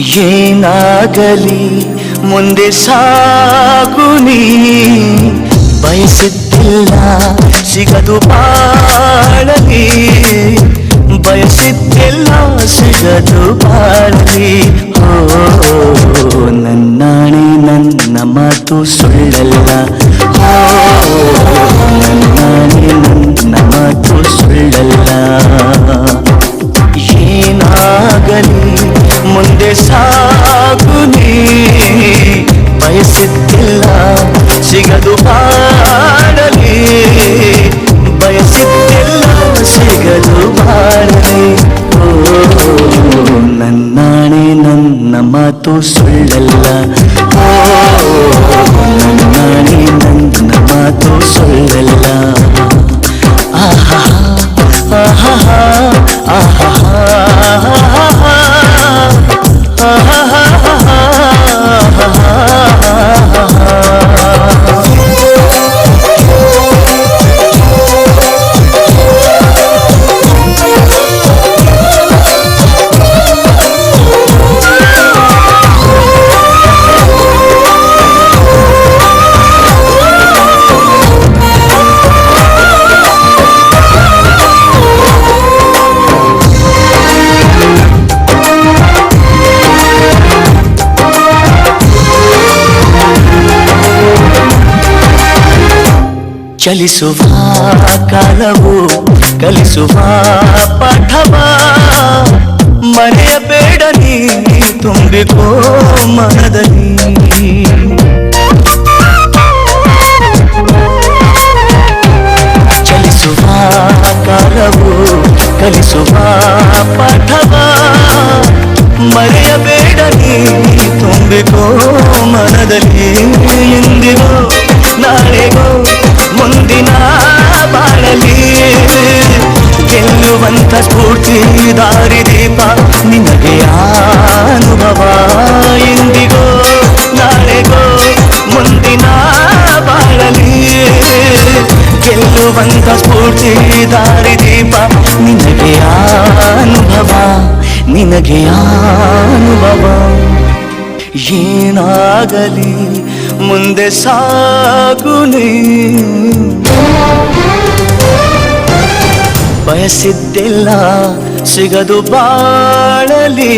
ಏನಾಗಲಿ ಮುಂದೆ ಸಾಗುನಿ ಬಯಸಿದ್ದಿಲ್ಲ ಸಿಗದು ಬಾಳಲಿ ಬಯಸಿದ್ದಿಲ್ಲ ಸಿಗದು ಬಾಳಲಿ ಓ ನನ್ನಾಣೆ ನನ್ನ ಮಾತು ಸುಳ್ಳಲ್ಲ. ಮಾತು ಸುಳ್ಳಲ್ಲ ಓ ಚಲಿಸುವ ಕಾಲವು ಕಲಿಸುವ ಪಾಠವ ಮರೆಯಬೇಡ ನೀ ತುಂಬಿಕೋ ಮನದಲ್ಲಿ ಚಲಿಸುವ ಕಾಲವು ಕಲಿಸುವ ಪಾಠವ ಮರೆಯಬೇಡ ನೀ ತುಂಬಿಕೋ ಮನದಲ್ಲಿ ಎಂದಿಗೋ ನಾಳೆಗೋ ಮುಂದಿನ ಬಾಳಲಿ ಗೆಲ್ಲುವಂತ ಸ್ಫೂರ್ತಿ ದಾರಿದೀಪ ನಿನಗೆ ಅನುಭವ. ಎಂದಿಗೋ ನಾಳೆಗೋ ಮುಂದಿನ ಬಾಳಲಿ ಗೆಲ್ಲುವಂತ ಸ್ಫೂರ್ತಿ ದಾರಿದೀಪ ನಿನಗೆ ಅನುಭವ. ನಿನಗೆ ಅನುಭವ. ಏನಾಗಲಿ ಮುಂದೆ ಸಾಗುನಿ ಬಯಸಿದ್ದಿಲ್ಲ ಸಿಗದು ಬಾಳಲಿ.